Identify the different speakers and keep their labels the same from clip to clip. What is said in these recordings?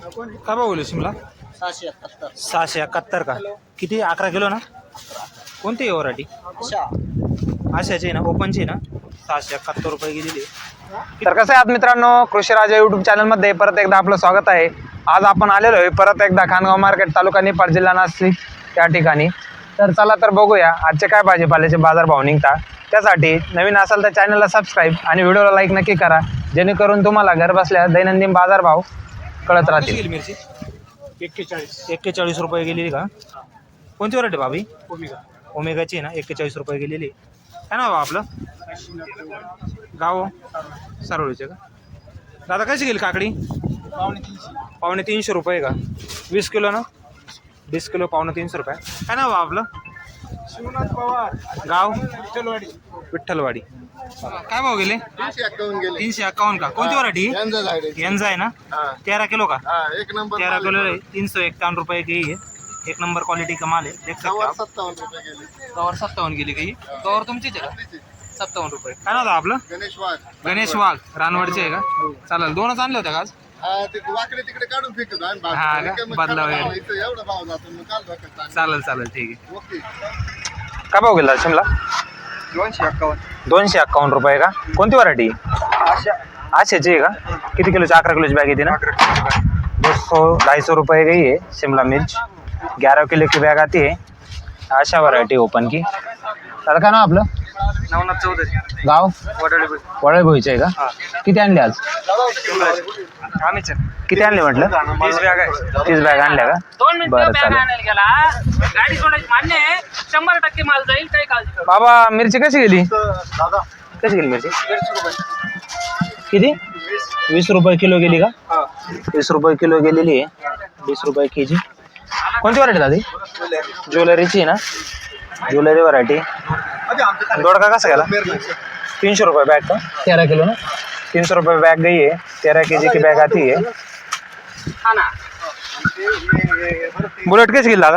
Speaker 1: काय भाव बोलू शिमला?
Speaker 2: सहाशे एकाहत्तर.
Speaker 1: सहाशे एकाहत्तर का? किती? अकरा किलो ना? कोणती आहे वराठी? आशाची आहे ना? ओपनची आहे ना? सहाशे एकाहत्तर रुपये गेलेली.
Speaker 3: तर कसं आहे आहात मित्रांनो कृषी राजा युट्यूब चॅनलमध्ये परत एकदा आपलं स्वागत आहे. आज आपण आलेलो आहे परत एकदा खानगाव मार्केट तालुका निपाट जिल्हा नाशिक त्या ठिकाणी. तर चला तर बघूया आजचे काय भाजीपाल्याचे बाजारभाव निघता. त्यासाठी नवीन असाल तर चॅनलला सबस्क्राईब आणि व्हिडिओला लाईक नक्की करा. जेणेकरून तुम्हाला घर बसल्या दैनंदिन बाजारभाव कळत राहतील.
Speaker 1: गेली मिरची? एक्केचाळीस. एक्केचाळीस रुपये गेलेली का? कोणती वराठी भाभी? ओमेगाची आहे ना एक्केचाळीस रुपये गेलेली. काय ना बाबा आपलं? गाव? सारोळीचे का? दादा कशी गेली काकडी? पावणे तीनशे. रुपये का? वीस किलो ना? वीस किलो पावणे तीनशे रुपये. काय ना बाबा आपलं?
Speaker 2: शिवनाथ पवार.
Speaker 1: गाव?
Speaker 2: विठ्ठलवाडी.
Speaker 1: विठ्ठलवाडी. काय भाव गेले?
Speaker 2: तीनशे
Speaker 1: तीनशे अकावन्न का? कोणती वराठी
Speaker 2: यांचं आहे.
Speaker 1: आहे ना?
Speaker 2: हा.
Speaker 1: तेरा किलो का?
Speaker 2: हा एक नंबर
Speaker 1: तेरह किलो है तीन सौ इक्यावन रुपये की है एक नंबर क्वालिटी का माल है देख सकते हो आप
Speaker 2: सत्तावन्न रुपये गेले
Speaker 1: कवर सत्तावन्न गेली काही कवर तुमचीच आहे का? सत्तावन्न रुपये. काय नाव होतं आपलं?
Speaker 2: गणेश वाघ.
Speaker 1: गणेश वाघ. रानवडचे आहे का? चालेल. दोनच आणले होते का आज?
Speaker 2: हा वाकडे तिकडे काढून फेकतो आम्ही
Speaker 1: हा
Speaker 2: बाजूला.
Speaker 1: का?
Speaker 2: रिकामं
Speaker 1: बदला वगैरे.
Speaker 2: भाव इथं एवढा भाव जातो मग काल चाललं.
Speaker 1: चालेल चालेल ठीक आहे.
Speaker 2: ओके.
Speaker 3: काय भाव गेला शिमला?
Speaker 2: दोनशे एक्कावन्न
Speaker 3: दोनशे अक्कावन्न रुपये का? कोणती वराठी आशाची आहे का? किती किलोची? अकरा किलोची बॅग येते ना? दो सौ ढाई सौ रुपये गई है शिमला मिर्च. ग्यारह किलो की बैग आती है आशा वैरायटी ओपन की. दादा काय नाव आपलं?
Speaker 1: नवनाथ चौधरी.
Speaker 3: गाव? वडळे भोईचे आहे का? किती आणले आज?
Speaker 1: आम्हीच
Speaker 3: किती आणले म्हटलं?
Speaker 1: तीस बॅग आहे.
Speaker 3: तीस बॅग आणल्या का?
Speaker 4: दोन मिनिटं
Speaker 3: बरं
Speaker 4: बॅग
Speaker 3: चालेल.
Speaker 4: आणायला गेला गाडी सोडायची मान्य आहे. शंभर टक्के माल जाईल काही काळजी करू
Speaker 3: बाबा मिरची कशी गेली?
Speaker 2: दादा
Speaker 3: कशी गेली मिरची? किती? वीस रुपये किलो गेली का? वीस रुपये किलो गेलेली आहे. वीस रुपये के जी कोणती व्हरायटी दादी? ज्वेलरीची आहे ना? ज्वेलरी व्हरायटी दोडका कसा गेला? तीनशे रुपये बैग का तेरह किलो ना? तीन सौ रुपये बैग गई है तेरह के जी की बैग आती है बुलेट कैसे
Speaker 4: ऐका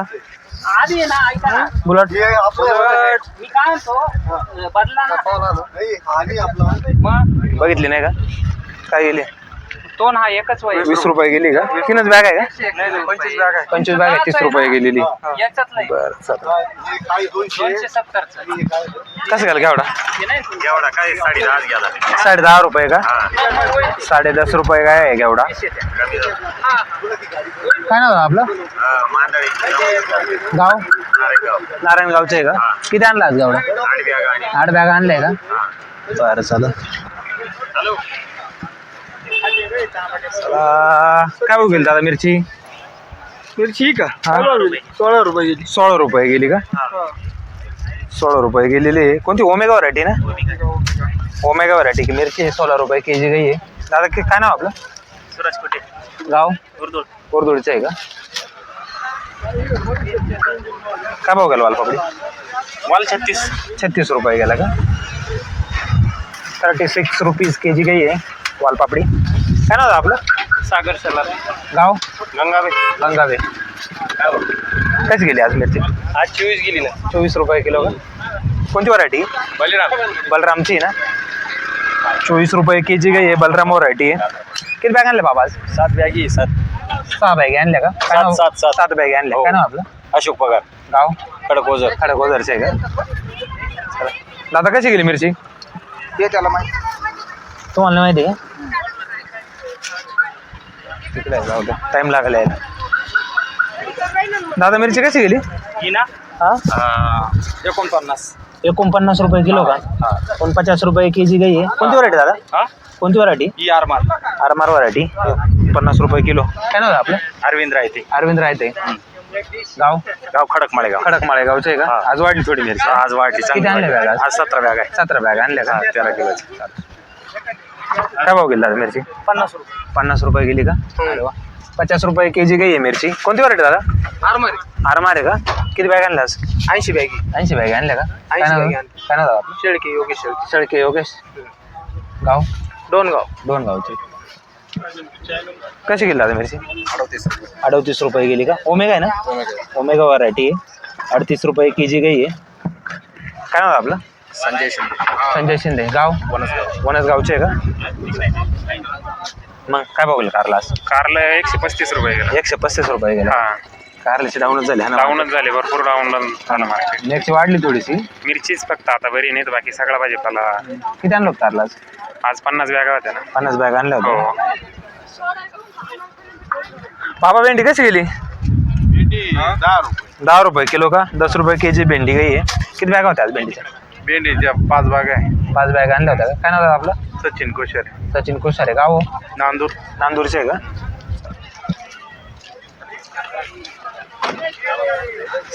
Speaker 4: ना.
Speaker 3: बुलेट
Speaker 4: मी काय म्हणतो बदला ना.
Speaker 2: आणि आपला.
Speaker 4: मग?
Speaker 3: बघितली नाही का? काय गेली?
Speaker 4: दोन हा एकच वय
Speaker 3: वीस रुपये गेली का? तीनच बॅग आहे का?
Speaker 4: पंचवीस बॅग आहे.
Speaker 3: पंचवीस बॅग आहे तीस रुपये गेलेली.
Speaker 4: याच्यात नाही.
Speaker 3: बरं चालेल.
Speaker 2: दोनशे
Speaker 4: सत्तरच.
Speaker 3: कसं
Speaker 4: हे नाही
Speaker 5: एवढा काय साडे दहा गेला.
Speaker 3: साडे दहा रुपये का? साडे दस रुपये काय आहे
Speaker 4: हा.
Speaker 3: काय नाव आहे आपलं?
Speaker 5: मांदळी
Speaker 3: गाव? नारायणगावचं आहे का? किती आणला आज
Speaker 5: आणि
Speaker 3: आठ बॅग आणले का? बरं चालेल. काय भाव गेली दादा मिरची?
Speaker 2: मिरची का?
Speaker 3: हा.
Speaker 2: सोळा रुपये. गेली.
Speaker 3: सोळा रुपये गेली का? सोळा रुपये गेलेली आहे. कोणती ओमेगा व्हरायटी ना? ओमेगा व्हरायटी की मिरची सोळा रुपये के जी गई आहे. दादा कि- काय नाव आपलं?
Speaker 5: सुरज कुठे
Speaker 3: गाव?
Speaker 5: उर्दूळ
Speaker 3: कोरदोडीचं आहे का? काय भाव गेला वालपापडी?
Speaker 5: वाल छत्तीस.
Speaker 3: छत्तीस रुपये गेला का? Thirty six rupees K G गई आहे वालपापडी. काय नाव आहे आपलं?
Speaker 5: सागर सलार
Speaker 3: गाव?
Speaker 5: गंगावे
Speaker 3: गंगावे कशी गेली आज मिरची?
Speaker 5: आज चोवीस गेली ना.
Speaker 3: चोवीस रुपये किलो का? कोणती व्हरायटी
Speaker 5: बलिराम.
Speaker 3: बलरामची आहे ना? चोवीस रुपये के जी गई आहे बलराम व्हरायटी आहे. किती बॅग आणल्या बाबा आज?
Speaker 5: सात बॅगी सात.
Speaker 3: सहा बॅग आणल्या का? काय
Speaker 5: सात,
Speaker 3: नाव?
Speaker 5: सात, सात.
Speaker 3: सात बॅग आणल्या.
Speaker 5: हो.
Speaker 3: काय नाव आपलं?
Speaker 5: अशोक पगार.
Speaker 3: गाव?
Speaker 5: खडकोजर ओझर
Speaker 3: खडक ओझरचे का? चला. दादा कशी गेली मिरची?
Speaker 2: ते त्याला माहिती.
Speaker 3: तुम्हाला नाही माहिती आहे का? तिकडे आहे, जाऊ द्या टाईम लागला आहे दादा मिरची कशी गेली?
Speaker 5: ही ना?
Speaker 3: हा?
Speaker 5: एकोणपन्नास.
Speaker 3: एकोणपन्नास रुपये किलो का? एकोणपचास रुपये के जी गई आहे. कोणती व्हरायटी दादा?
Speaker 5: हा?
Speaker 3: कोणती व्हरायटी
Speaker 5: ही आरमार.
Speaker 3: आरमार व्हरायटी पन्नास रुपये किलो. काय नाव आहे आपलं?
Speaker 5: अरविंद रायते.
Speaker 3: अरविंद राहते गाव?
Speaker 5: गाव खडक माळेगाव.
Speaker 3: खडक माळेगावचे आहे का?
Speaker 5: हा.
Speaker 3: आज वाढली थोडी मिरची.
Speaker 5: आज वाढली
Speaker 3: किती आणल्या. बॅग आज?
Speaker 5: आज सतरा बॅग आहे.
Speaker 3: सतरा बॅग आणल्या का?
Speaker 5: हा, तेरा किलोची.
Speaker 3: काय भाव गेला दादा मिरची?
Speaker 4: पन्नास रुपये.
Speaker 3: पन्नास रुपये गेली का? अरे वा. पचास रुपये के जी गई आहे मिरची. कोणती व्हरायटी दादा?
Speaker 4: आरमारी.
Speaker 3: आरमार आहे का? किती बॅग आणल्या आज?
Speaker 4: ऐंशी बॅगी
Speaker 3: ऐंशी बॅग आणल्या का? काय
Speaker 4: 80
Speaker 3: नाव? काय दादा आपलं?
Speaker 4: शेळके योगेश शेळके.
Speaker 3: शेळके योगेश. गाव?
Speaker 4: दोन गाव.
Speaker 3: दोन गावचे. कशी गेली दादा मिरची?
Speaker 2: अडतीस.
Speaker 3: अडतीस रुपये गेली का? ओमेगा आहे ना? ओमेगा व्हरायटी आहे. अडतीस रुपये के जी गई आहे काय नाव आहे आपलं?
Speaker 5: संजय शिंदे.
Speaker 3: संजय शिंदे. गाव? वनसगावचे आहे का? मग काय बघलं कारला आज?
Speaker 5: कारला एकशे पस्तीस रुपये गेला.
Speaker 3: एकशे पस्तीस रुपये गेला.
Speaker 5: हा.
Speaker 3: कारल्याची डाऊनच झाली हा ना?
Speaker 5: डाऊनच झाले भरपूर डाऊन झालं मार्केट.
Speaker 3: मिरची वाढली थोडीशी?
Speaker 5: मिरचीच फक्त आता बरी नाही तर बाकी सगळा भाजीपाला
Speaker 3: किती आणलो कारला आज?
Speaker 5: आज पन्नास बॅगा होत्या ना.
Speaker 3: पन्नास बॅग आणल्या
Speaker 5: हो.
Speaker 3: बाबा भेंडी कशी गेली?
Speaker 2: दहा रुपये.
Speaker 3: दहा रुपये किलो का? दस रुपये के जी भेंडी काही आहे. किती बॅगा होत्या आज भेंडीच्या?
Speaker 2: भेंडीच्या पाच बाग आहे.
Speaker 3: पाच बॅग आणल्या होत्या का? काय नाव आहे आपलं?
Speaker 2: सचिन कोशर
Speaker 3: सचिन कोशारे गाव?
Speaker 2: नांदूर.
Speaker 3: नांदूरचे आहे का?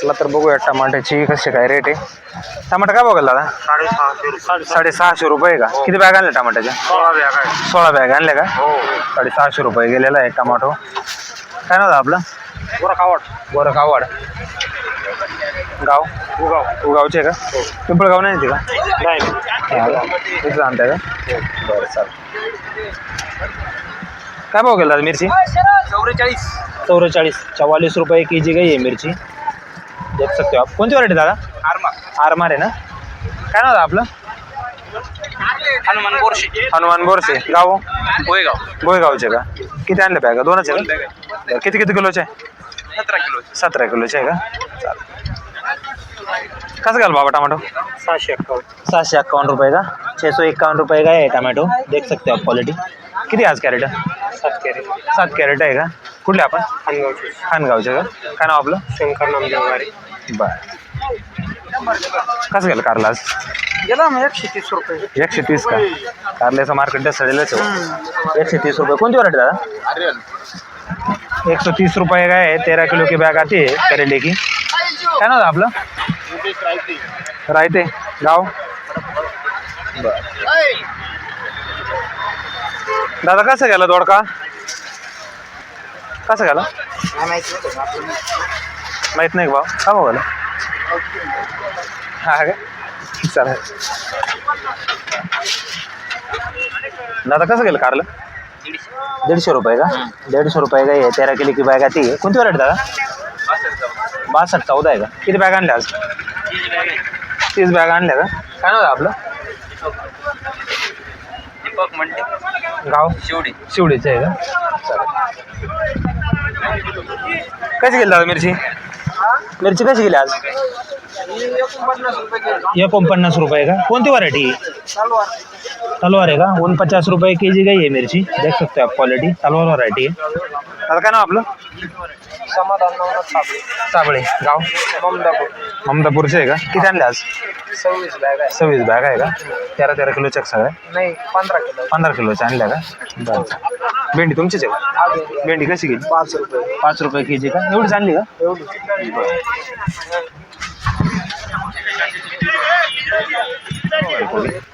Speaker 3: चला तर बघूया टमाट्याची कशी काय रेट आहे. टमाटा काय बघाल दादा? साडेसहाशे रुपये का? किती बॅग आणल्या टमाट्याच्या
Speaker 2: सोळा बॅग आहे.
Speaker 3: सोळा बॅग आणल्या का?
Speaker 2: हो.
Speaker 3: साडेसहाशे रुपये गेलेला आहे टमाटो. काय नाव आहे आपलं?
Speaker 2: बरं खावड
Speaker 3: गोरं गाववाड गाव? उगाव. उगावचे का? पिंपळगाव नाही येते का? नाही. तिथं आणताय का? बरं चालेल. काय भाव गेला दादा मिरची?
Speaker 2: चौवेचाळीस
Speaker 3: चौवेचाळीस चव्वालीस रुपये के जी गई आहे मिरची. देख सकते हो आप. कोणती व्हरायटी दादा?
Speaker 2: आरमा
Speaker 3: आरमार आहे ना? काय नाव आहे आपलं?
Speaker 2: हनुमान बोरशे.
Speaker 3: हनुमान बोरसे गाव?
Speaker 2: गोयगाव.
Speaker 3: गोयगावचे का? किती आणले बॅगा दोनच आहे किती किती किलोचे? आहे
Speaker 2: सतरा किलो
Speaker 3: सतरा किलोचे आहे का? चालेल. कसं घाल बाबा टमाटो?
Speaker 2: सहाशे अक्कावन्न
Speaker 3: सहाशे अक्कावन्न रुपये का? छः सौ इक्यावन रुपये का है टमाटो? देख सकते हो आप क्वालिटी किती आहे आज कॅरेट?
Speaker 2: सात कॅरेट.
Speaker 3: सात कॅरेट आहे का? कुठले आपण?
Speaker 2: खानगावचे.
Speaker 3: खानगावचे का? काय नाव आपलं?
Speaker 2: शंकर नामदेवारी
Speaker 3: बर. कसं गेलं कारला आज?
Speaker 2: गेला मग एकशे तीस रुपये.
Speaker 3: एकशे तीस का? कारल्याचं मार्केट सडेलच आहे. एकशे तीस रुपये. कोणती व्हरायटी दादा? एक सौ तीस रुपये का है तेरह किलो की बैग आती है करेले की. काय नाव आहे आपलं? रायते गाव? दादा कसं गेला दोडका? कसं गेला? माहीत नाही भाऊ? का भाऊ गेला? हा का? चालेल दादा कसं गेलं कारलं? दीडशे रुपये का? दीडशे रुपये का आहे तेरा किलो की बॅग आहे कोणती व्हरायटी दादा? बासष्ट चौदा आहे का? किती बॅग आणल्या आज? तीस बॅग आणल्या का? काय नाव आहे आपलं?
Speaker 2: दीपक मंडे.
Speaker 3: गाव?
Speaker 2: शेवडी.
Speaker 3: शिवडीचं आहे का? कशी गेली दादा मिरची? मिरची कशी गेली आज?
Speaker 2: पन्नास रुपये किलो
Speaker 3: एकोणपन्नास रुपये का? कोणती व्हरायटी तलवार आहे का? ऊन पचास रुपये के जी गई है मिर्ची. देख सकते हो आप क्वालिटी तलवार वरायटी आहे. आता काय नाव आपलं?
Speaker 2: समाधान नवनाथ साबळे.
Speaker 3: साबळे गाव?
Speaker 2: ममदापूर.
Speaker 3: ममदापूरचे आहे का? किती आणले आज?
Speaker 2: सव्वीस बॅग आहे.
Speaker 3: सव्वीस बॅग आहे का? तेरा तेरा किलोच्या सगळ्या
Speaker 2: नाही पंधरा किलो.
Speaker 3: पंधरा किलोच्या आणल्या का? बरं. भेंडी तुमचीच आहे का? भेंडी कशी गेली
Speaker 2: पाच रुपये.
Speaker 3: पाच रुपये के जी का? एवढीच आणली का?
Speaker 2: एवढी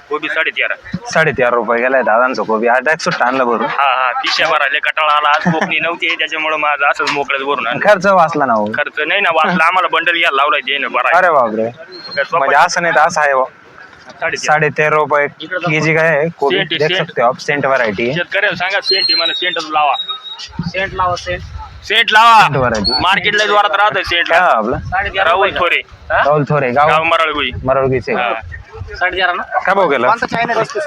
Speaker 5: कोबी साडे तेरा
Speaker 3: साडे तेरा रुपये गेलाय दादांचा कोबी आठ एक सुट्टा आणला भरून.
Speaker 5: हा हा. पिशा भरायला कटाळा आला. आज कोकणी नव्हती त्याच्यामुळे माझं असंच मोकळ्यात भरून आणलं.
Speaker 3: खर्च वाचला ना हो.
Speaker 5: खर्च नाही ना वाचला. आम्हाला बंडल घ्यायला लावलाय ते ना बरा
Speaker 3: अरे बापरे. म्हणजे असं नाही तर असं आहे बुवा.
Speaker 5: साडे
Speaker 3: साडे तेरा रुपये के जी काय आहे? कोबी.
Speaker 5: सेंट
Speaker 3: देख
Speaker 5: सेंट.
Speaker 3: सकते हो आप सेंट व्हरायटी
Speaker 5: शेतकऱ्याला सांगा सेंट आहे मला सेंटच लावा.
Speaker 4: सेंट लावा सेंट.
Speaker 5: सेंट
Speaker 3: सेंट
Speaker 5: लावा
Speaker 3: व्हरायटी
Speaker 5: मार्केटला जोरात राहतं सेंट.
Speaker 3: काय नाव आपलं
Speaker 5: राहुल थोरे.
Speaker 3: राहुल थोरे गाव
Speaker 5: गाव मरळगुई.
Speaker 3: मरळगीचे
Speaker 5: हा.
Speaker 3: काय भाव गेला?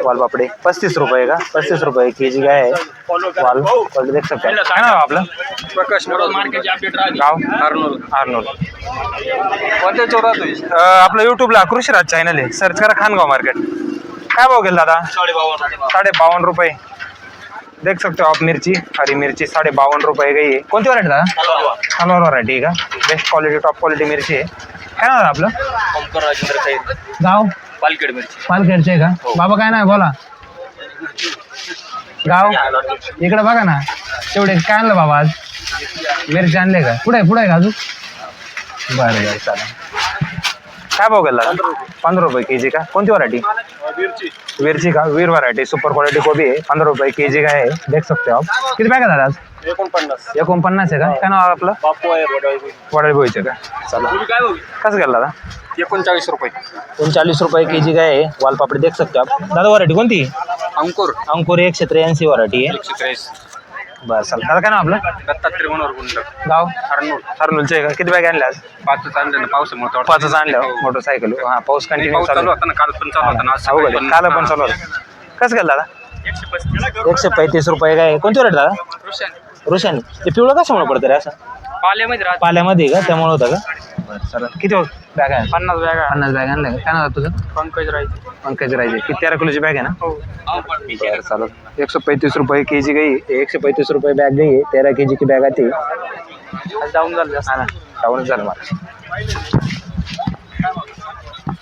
Speaker 3: वालपापडे पस्तीस रुपये का? पस्तीस रुपये के जी काय आहे? वाल. क्वालिटी देख सकते हो. काय नाव आपलं?
Speaker 2: प्रकाश
Speaker 3: गाव?
Speaker 2: चौरात होईल
Speaker 3: आपलं युट्यूबला कृषीराज चॅनल आहे. सर्च करा खानगाव मार्केट काय भाव गेला दादा? साडे बावन्न रुपये. देख सकते हो आप मिरची हरी मिरची साडे बावन्न रुपये गई आहे कोणती व्हरायटी दादा? हलवार व्हरायटी आहे का? बेस्ट क्वालिटी टॉप क्वालिटी मिरची आहे. काय नाव आपलं?
Speaker 2: ओमकार राजेंद्र खैर.
Speaker 3: गाव?
Speaker 2: पालखेड मिरची.
Speaker 3: पालखेडचे का? बाबा काय नाही बोला. गाव? इकडे बघा ना. तेवढे काय आणलं बाबा आज? मिरची आणले का? पुढे पुढे का अजून? बरं बरं चालेल. काय भाव गेला? पंधरा रुपये. के जी का? कोणती व्हरायटी मिरची का? वीर व्हरायटी सुपर क्वालिटी कोबी आहे. पंधरा रुपये के जी का आहे? देख सकते हो आप. किती बॅग आहे आज?
Speaker 2: एकोणपन्नास.
Speaker 3: एकोणपन्नास आहे का? काय नाव आपलं?
Speaker 2: बापू आहे वडळी.
Speaker 3: वडाळी बोईचे का? चला. कसं गेला दादा
Speaker 2: एकोणचाळीस रुपये.
Speaker 3: उनचालीस रुपये के जी का आहे? वालपापडी देख सकते हो आप. दादा व्हरायटी कोणती?
Speaker 2: अंकुर.
Speaker 3: अंकुर एकशे त्र्याऐंशी व्हरायटी आहे.
Speaker 2: एकशे त्रेस
Speaker 3: बरं चालेल दादा काय नाव आपलं?
Speaker 2: दत्तात्रय मनोहर गुंड.
Speaker 3: गाव?
Speaker 2: अर्नोल
Speaker 3: हरनुलचे आहे का? किती बॅग आणल्या आज?
Speaker 2: पाचच आणलं ना पावसामुळे थोडं-
Speaker 3: पाचच आणल्या मोटरसायकल. हा पाऊस कंटिन्यू
Speaker 2: पाऊस
Speaker 3: चालू
Speaker 2: चालू होता ना काल पण चालू होता ना आज
Speaker 3: अवघड
Speaker 2: सकाळी
Speaker 3: आहे. काल पण चालू होता. कसं गेलं दादा?
Speaker 5: एकशे पस्तीस
Speaker 3: एकशे पैतीस रुपये काय? कोणती वरायटी दादा?
Speaker 4: रोशन.
Speaker 3: रोशन. ते पिवळं कशामुळे पडतं रे असं?
Speaker 4: पाल्यामध्ये राहत.
Speaker 3: पाल्यामध्ये का? त्यामुळे होतं का? बरं चला किती बॅग आहे?
Speaker 4: पन्नास बॅगा
Speaker 3: पन्नास बॅग आणल्या. का काय नाव आहे तुझं?
Speaker 4: पंकज राहायचे
Speaker 3: पंकज राहायचे किती तेरा किलोची बॅग आहे ना?
Speaker 4: हो.
Speaker 3: बरं चालत एकशे पैतीस रुपये के जी गई एकशे पैतीस रुपये बॅग गई तेरह के जी की बॅग आती
Speaker 4: डाऊन झालं जास्त.
Speaker 3: हा ना. डाउन झालं मला.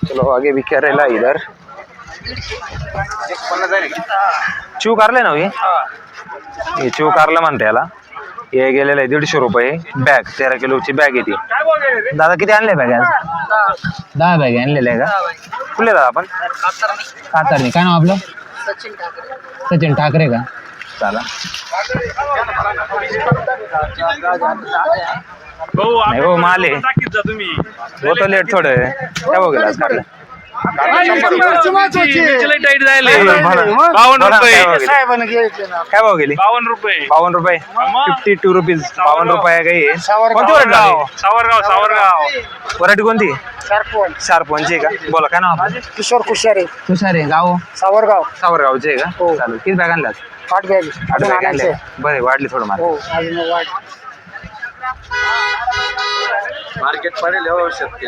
Speaker 3: चलो आगे भी क्या रहेला इधर. चिव कारले ना हो हे. हे चिव कारला म्हणते याला. हे गेलेलं आहे दीडशे रुपये बॅग तेरा किलोची बॅग येते दादा किती आणले बॅग आज? दहा बॅग आणलेल्या आहे का? कुठले दादा आपण? कातारणी. काय नाव आपलं? सचिन ठाकरे का? चला. नाही हो माल आहे. होतं लेट थोडं काय बघेल
Speaker 5: टाईट
Speaker 3: बोला.
Speaker 5: बावन्न रुपये.
Speaker 3: काय भाव गेली? काय भाव गेली?
Speaker 5: बावन्न रुपये.
Speaker 3: बावन्न रुपये. फिफ्टी टू रुपीज बावन्न रुपये काही. कोणती वरायटी
Speaker 5: सावरगाव सावरगाव सावरगाव.
Speaker 3: वरायटी कोणती? शार्पवनची का? बोला काय नाव आपलं?
Speaker 6: किशोर कुशारे.
Speaker 3: तुषार आहे गाव?
Speaker 6: सावरगाव.
Speaker 3: सावरगावचे आहे का? चालेल. किती बॅग आणल्यात?
Speaker 6: आठ बॅग
Speaker 3: आठ
Speaker 6: अजून
Speaker 3: बॅग
Speaker 6: आणायचे.
Speaker 3: आणल्या बरे वाढली थोडं मला
Speaker 6: हो अजून वाढ.
Speaker 2: मार्केट पडेल हो शेतकरी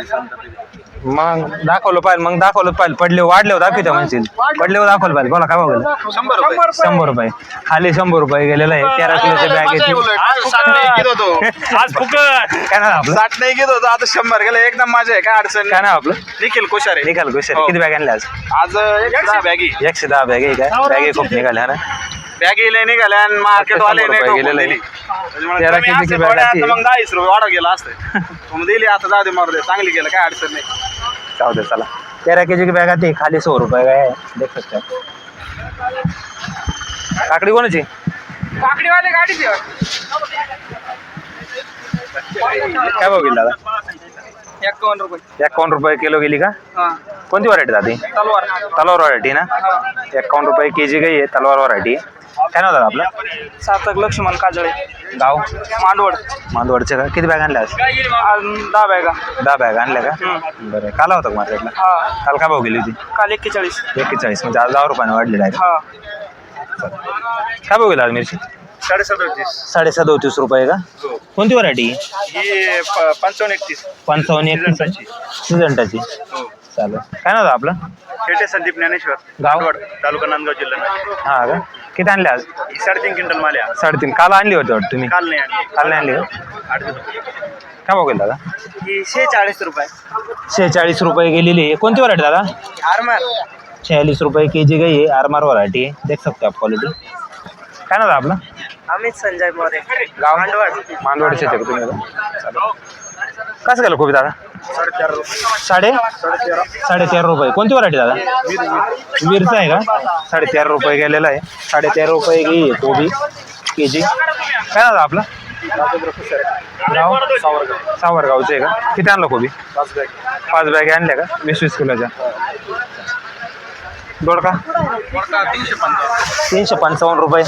Speaker 3: मग दाखवलं पाहिजे मग दाखवलं पाहिजे पडले वाढले दाखवते म्हणशील. पडले दाखवलं पाहिजे बोला काय गेला
Speaker 2: शंभर रुपये.
Speaker 3: शंभर रुपये. खाली शंभर रुपये गेलेलं आहे. तेरा किलोच्या बॅग येते
Speaker 2: साठ नाही घेत होतो
Speaker 5: आज फुकट.
Speaker 3: काय नाव आपलं?
Speaker 2: साठ नाही घेत होतो आता शंभर गेलं. एकदम माझ्या आहे. काय अडचण
Speaker 3: काय नाव आपलं?
Speaker 2: निखिल कोशारे
Speaker 3: निघाल गोष्ट
Speaker 2: हो.
Speaker 3: किती बॅग आणल्या आज?
Speaker 2: आज एक दहा बॅगी
Speaker 3: एकशे दहा बॅग आहे काय? बॅग खूप निघाल्या ना?
Speaker 2: बॅगी लय निघाल्या आणि मार्केट वाले
Speaker 3: शंभर
Speaker 2: नाही
Speaker 3: रुपये गेलेलं. आहे. तेरा केजीची बॅग आती.
Speaker 2: मग गेला असतं. मग दिली आता जाऊ दे मारू दे. चांगली गेलं काय अडचण नाही.
Speaker 3: जाऊ दे चला तेरा के जी की बॅग आती खाली सौ रुपये काय आहे. देख सकते आप. काकडी कोणाची
Speaker 4: काकडीवाले गाडी दे
Speaker 3: काय भाव गेली दादा
Speaker 4: एकावन्न रुपये.
Speaker 3: एकावन्न रुपये किलो गेली का?
Speaker 4: हा.
Speaker 3: कोणती व्हरायटी दादी?
Speaker 4: तलवार.
Speaker 3: तलवार व्हरायटी ना? एकावन्न रुपये के जी गई आहे? तलवार व्हरायटी काय नाव दादा आपलं?
Speaker 4: सातक लक्ष्मण काजळे.
Speaker 3: गाव?
Speaker 4: मांडवड.
Speaker 3: मांदवडचे का? किती बॅग आणल्या आज?
Speaker 4: आज दहा बॅगा
Speaker 3: दहा बॅग आणल्या का? बरं. काल होतं मार्केटला?
Speaker 4: हा.
Speaker 3: काल काय भाव गेली होती?
Speaker 4: काल एक्केचाळीस.
Speaker 3: एक्केचाळीस. म्हणजे आज दहा रुपयाने वाढलेला आहे.
Speaker 4: हा.
Speaker 3: काय भाव गेला आज मिरची?
Speaker 2: साडे सदोतीस
Speaker 3: साडे सदोतीस रुपये का? कोणती व्हरायटी
Speaker 2: ही पंचावन्न एकतीस.
Speaker 3: पंचावन्न एकतीस. सिजंटाची. चालेल. काय नाव आपलं?
Speaker 2: शेटे संदीप ज्ञानेश्वर.
Speaker 3: गाव?
Speaker 2: गावड तालुका नांदगाव जिल्हा.
Speaker 3: हा का? किती आणले आज?
Speaker 2: ही साडेतीन क्विंटल माल आहे
Speaker 3: साडेतीन. काल आणली होती वाटतं तुम्ही?
Speaker 2: काल नाही आणली.
Speaker 3: काल नाही आणली का?
Speaker 2: आठ
Speaker 3: काय भाव गेला दादा?
Speaker 4: ही शेचाळीस रुपये.
Speaker 3: शेहेचाळीस रुपये गेलेली आहे. कोणती व्हरायटी दादा?
Speaker 4: आरमार.
Speaker 3: छियालीस रुपये के जी गई है आरमार वरायटी है देख सकते हो आप क्वालिटी काय नाव आपलं?
Speaker 4: अमित संजय मोरे.
Speaker 3: गाव मांडवडचे का तुम्ही? चालेल. कसं गेलं कोबी दादा? साडे? साडे तेरा रुपये. कोणती व्हरायटी दादा? वीरचा आहे का? साडे तेरा रुपये गेलेला आहे. साडे तेरा रुपये घे कोबी के जी काय दादा आपलं? गाव सावरगावचे आहे का? किती आणलं कोबी? पाच बॅग. पाच बॅग आणल्या का? वीस वीस किलोच्या. दोडका तीनशे पंचावन्न. रुपये.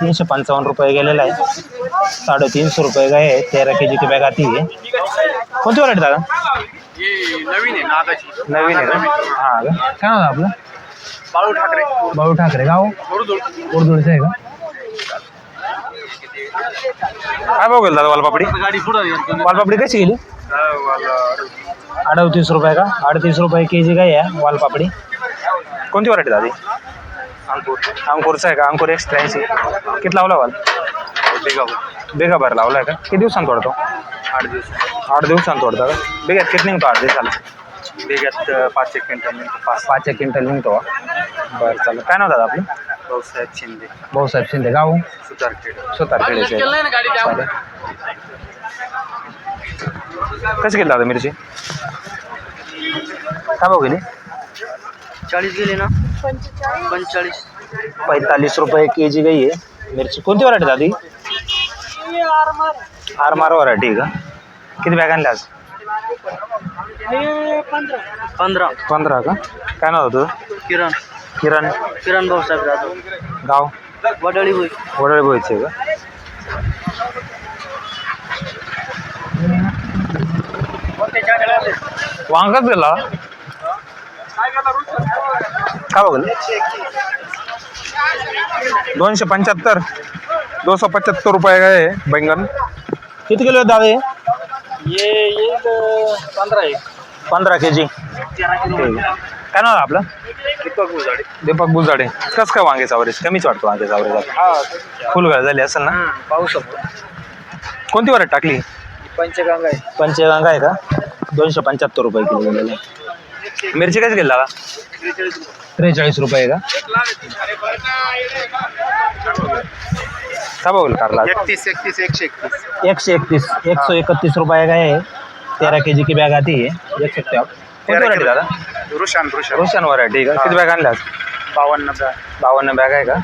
Speaker 3: तीनशे पंचावन्न रुपये गेलेला आहे. साडेतीनशे रुपये काय आहे? तेरा के जी की बॅग आती आहे. कोणती व्हरायटी दादा?
Speaker 2: नवीन आहे
Speaker 3: नवीन आहे का? हां का? काय नाव आहे आपलं?
Speaker 2: बाळू ठाकरे.
Speaker 3: बाळू ठाकरे गाव?
Speaker 2: उर्दू
Speaker 3: उर्दूळचं आहे का? काय भाव गेला दादा वालपापडी? वालपापडी कशी गेली? अडतीस रुपये का? अडतीस रुपये के जी काय आहे वालपापडी? कोणती व्हरायटी दादी? अंकुर. अंकुरचा आहे का? अंकुर एक्स त्र्याऐंशी किती लावला वाल बेगा भर लावलाय का? किती दिवसांत तोडतो
Speaker 2: आठ दिवस.
Speaker 3: आठ दिवसांत तोडता का? बेगात किती निघतो आठ दिवसाला
Speaker 2: बेगात पाच एक क्विंटल
Speaker 3: पाच. पाच एक क्विंटल निघतो बरं चालेल. काय नाव दादा आपलं?
Speaker 2: भाऊसाहेब शिंदे.
Speaker 3: भाऊसाहेब शिंदे. गाव?
Speaker 2: सुतारखेड
Speaker 3: सुतारखेडेचे कशी गेली दादा मिरची? काय भाव गेली
Speaker 4: चाळीस गेले ना? पंचेचाळीस.
Speaker 3: पैंतालीस रुपये के जी गई आहे मिरची कोणती व्हरायटी दादी? आरमार. व्हरायटी का? किती बॅग आणल्या आज?
Speaker 4: पंधरा.
Speaker 3: पंधरा. का? काय नाव होतं
Speaker 4: किरण.
Speaker 3: किरण.
Speaker 4: किरण भाऊसाहेब जाधव
Speaker 3: गाव?
Speaker 4: वडळी होई
Speaker 3: वडळे बोईचे का वांगाच गेला. काय बघलं दोनशे पंच्याहत्तर दो सौ पचहत्तर रुपये का है बैंगन? किती किलो हे?
Speaker 4: ये ये पंधरा
Speaker 3: के जी. काय नाव आहे आपलं? दीपक बुजाडे कस काय वांग्याचा वरेस कमीच वाटतो वांग्याचा वरेस फुलगळ झाली असेल ना?
Speaker 4: पाहू शकतो.
Speaker 3: कोणती वरात टाकली?
Speaker 4: पंचगंगा आहे.
Speaker 3: पंचगंगा आहे का? दोनशे पंच्याहत्तर रुपये किलो गेलेलं आहे. मिरची कशी गेली त्रेचाळीस रुपये का? का बघू कारला?
Speaker 2: एकतीस एकतीस एकशे एकतीस.
Speaker 3: एकशे एकतीस एक सौ इकतीस रुपये का है? तेरह के जी की बॅग आती है देख सकते हो आप कोणती व्हरायटी दादा?
Speaker 2: रुशान रुशान
Speaker 3: रोशन व्हरायटी का? किती बॅग आणल्या?
Speaker 2: बावन्न
Speaker 3: बावन्न बॅग आहे का?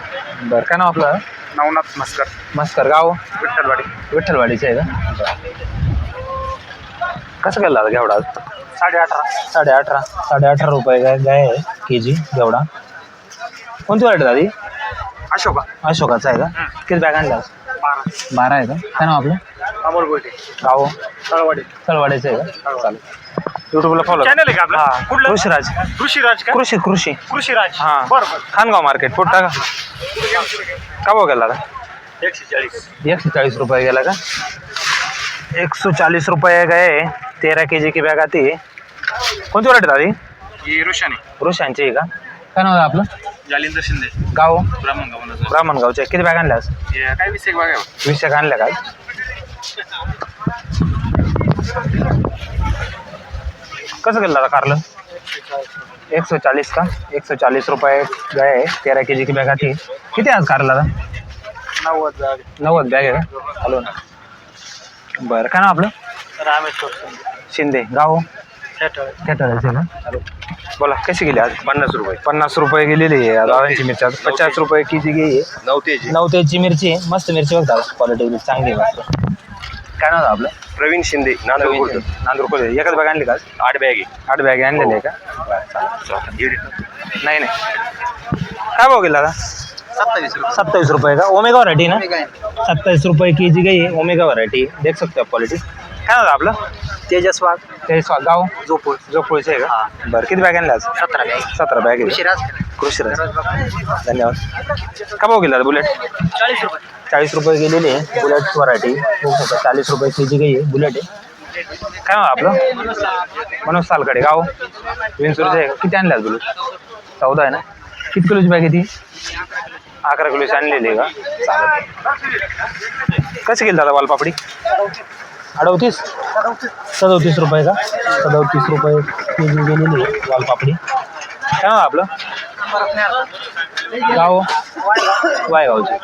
Speaker 3: बरं काय नाव आपलं?
Speaker 2: नवनाथ मस्कर.
Speaker 3: मस्कर गाव?
Speaker 2: विठ्ठलवाडी.
Speaker 3: विठ्ठलवाडीचं आहे का? कसं केलं दादा घेवडा आज?
Speaker 2: साडे अठरा
Speaker 3: साडे अठरा साडे अठरा रुपये गाय गाय आहे? के जी घेवडा कोणती व्हरायटी दादी?
Speaker 2: अशोका.
Speaker 3: अशोकाचा आहे का? किती बॅग आणल्या? आज?
Speaker 2: बारा.
Speaker 3: बारा आहे का? काय नाव आपलं?
Speaker 2: अमोल गोटे.
Speaker 3: गाव?
Speaker 2: तळवाडी.
Speaker 3: तळवाडीचं आहे का? चालेल. युट्यूबला फॉलो
Speaker 2: Channel आहे का आपलं?
Speaker 3: हा.
Speaker 2: कुठलं?
Speaker 3: कृषीराज
Speaker 2: ऋषीराज का?
Speaker 3: कृषी कृषी
Speaker 2: कृषीराज
Speaker 3: हा.
Speaker 2: बरं बरं.
Speaker 3: खानगाव मार्केट पुढं टाका? का भाव गेला दादा
Speaker 2: एकशे चाळीस.
Speaker 3: एकशे चाळीस रुपये गेला का? एक सौ चालीस रुपये गए तेरह के जी की बॅग आती है। कोणती व्हरायटी दादी?
Speaker 2: ही ऋषानी
Speaker 3: वृषांची आहे का? काय नाव आहे आपलं?
Speaker 2: जालिंदर शिंदे।
Speaker 3: गाव?
Speaker 2: ब्राह्मण गावाला
Speaker 3: ब्राह्मणगावचे किती बॅग आणल्या आज?
Speaker 2: काय विषय बघा.
Speaker 3: वीस एक आणल्या का आज? कसं केलं दादा कारलं? एक सौ चालीस का? एक सौ चालीस रुपये गए तेरह के जी की बॅग आती किती आहे आज कारला दादा?
Speaker 2: नव्वद जागे
Speaker 3: नव्वद बॅग आहे का? हॅलो ना. बरं काय नाव आपलं?
Speaker 2: रामेश्वर
Speaker 3: शिंदे. गाव?
Speaker 2: शेटाळे
Speaker 3: खेटाळ्याचे ना? बोला कशी गेली आज?
Speaker 2: पन्नास रुपये.
Speaker 3: पन्नास रुपये गेलेली आहे दादांची मिरची. आज पचास रुपये के जी गेली आहे.
Speaker 2: नऊ तेजी
Speaker 3: नऊ तेजची मिरची आहे. मस्त मिरची बघता क्वालिटी चांगली आहे मस्त. काय नाव आहे आपलं?
Speaker 2: प्रवीण शिंदे
Speaker 3: नांदूर नांदूर कोल्हे एकच बॅग आणली का आज?
Speaker 2: आठ बॅगे
Speaker 3: आठ बॅग आणलेली आहे का? बरं चालेल. नाही नाही. काय भाव गेला का
Speaker 2: सत्तावीस रुपये.
Speaker 3: सत्ताईस रुपये का? ओमेगा व्हरायटी ना? सत्ताईस रुपये के जी गई ओमेगा व्हरायटी देख सकते हो क्वालिटी काय आहे आपलं?
Speaker 2: तेजस वाघ.
Speaker 3: तेजस गाव?
Speaker 2: जोपूर
Speaker 3: जोपोळीचे आहे का? बरं किती बॅग आणल्या आज?
Speaker 2: सतरा बॅग
Speaker 3: सतरा बॅग आहे.
Speaker 2: ऋषीराज
Speaker 3: कृषी धन्यवाद. का भाव गेला बुलेट?
Speaker 4: चाळीस रुपये.
Speaker 3: चाळीस रुपये गेलेली आहे. बुलेट व्हरायटी बघू शकता चाळीस रुपये के जी गई आहे बुलेट आहे. काय नाव आपलं? मनोज सालकडे गाव? विंचूरचे? किती आणल्या आज बुलेट? चौदा आहे ना? किती किलोची बॅग आहे ती? अकरा किलोची आणलेली आहे का? चालेल. कशी गेली दादा वालपापडी? अडवतीस सदोतीस रुपये का? सदोतीस रुपये के जी गेलेली आहे वालपापडी. काय आपलं? गाव? वायगावचे.